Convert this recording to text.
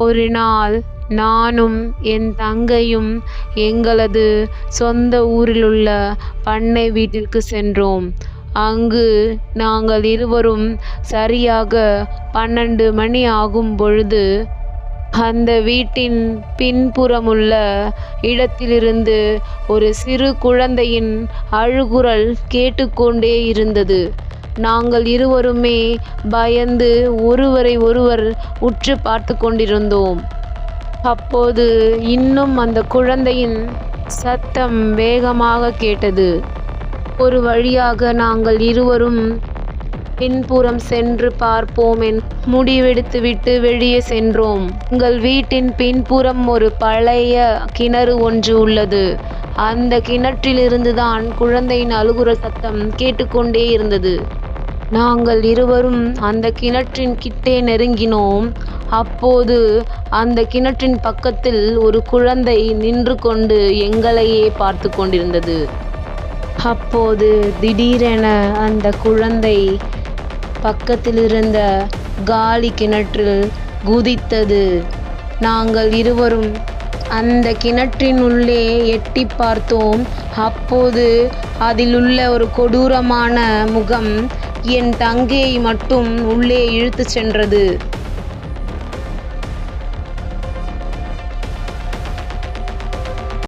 ஒரு நாள் நானும் என் தங்கையும் எங்களது சொந்த ஊரிலுள்ள பண்ணை வீட்டிற்கு சென்றோம். அங்கு நாங்கள் இருவரும் சரியாக பன்னெண்டு மணி ஆகும் பொழுது அந்த வீட்டின் பின்புறமுள்ள இடத்திலிருந்து ஒரு சிறு குழந்தையின் அழுகுரல் கேட்டுக்கொண்டே இருந்தது. நாங்கள் இருவருமே பயந்து ஒருவரை ஒருவர் உற்று பார்த்து கொண்டிருந்தோம். அப்போது இன்னும் அந்த குழந்தையின் சத்தம் வேகமாக கேட்டது. ஒரு வழியாக நாங்கள் இருவரும் பின்புறம் சென்று பார்ப்போம் என் முடிவெடுத்துவிட்டு வெளியே சென்றோம். எங்கள் வீட்டின் பின்புறம் ஒரு பழைய கிணறு ஒன்று உள்ளது. அந்த கிணற்றிலிருந்துதான் குழந்தையின் அழுகுற சத்தம் கேட்டுக்கொண்டே இருந்தது. நாங்கள் இருவரும் அந்த கிணற்றின் கிட்டே நெருங்கினோம். அப்போது அந்த கிணற்றின் பக்கத்தில் ஒரு குழந்தை நின்று கொண்டு எங்களையே பார்த்து கொண்டிருந்தது. அப்போது திடீரென அந்த குழந்தை பக்கத்திலிருந்த காலி கிணற்றில் குதித்தது. நாங்கள் இருவரும் அந்த கிணற்றின் உள்ளே எட்டிப் பார்த்தோம். அப்போது அதிலுள்ள ஒரு கொடூரமான முகம் என் தங்கையை மட்டும் உள்ளே இழுத்துச் சென்றது.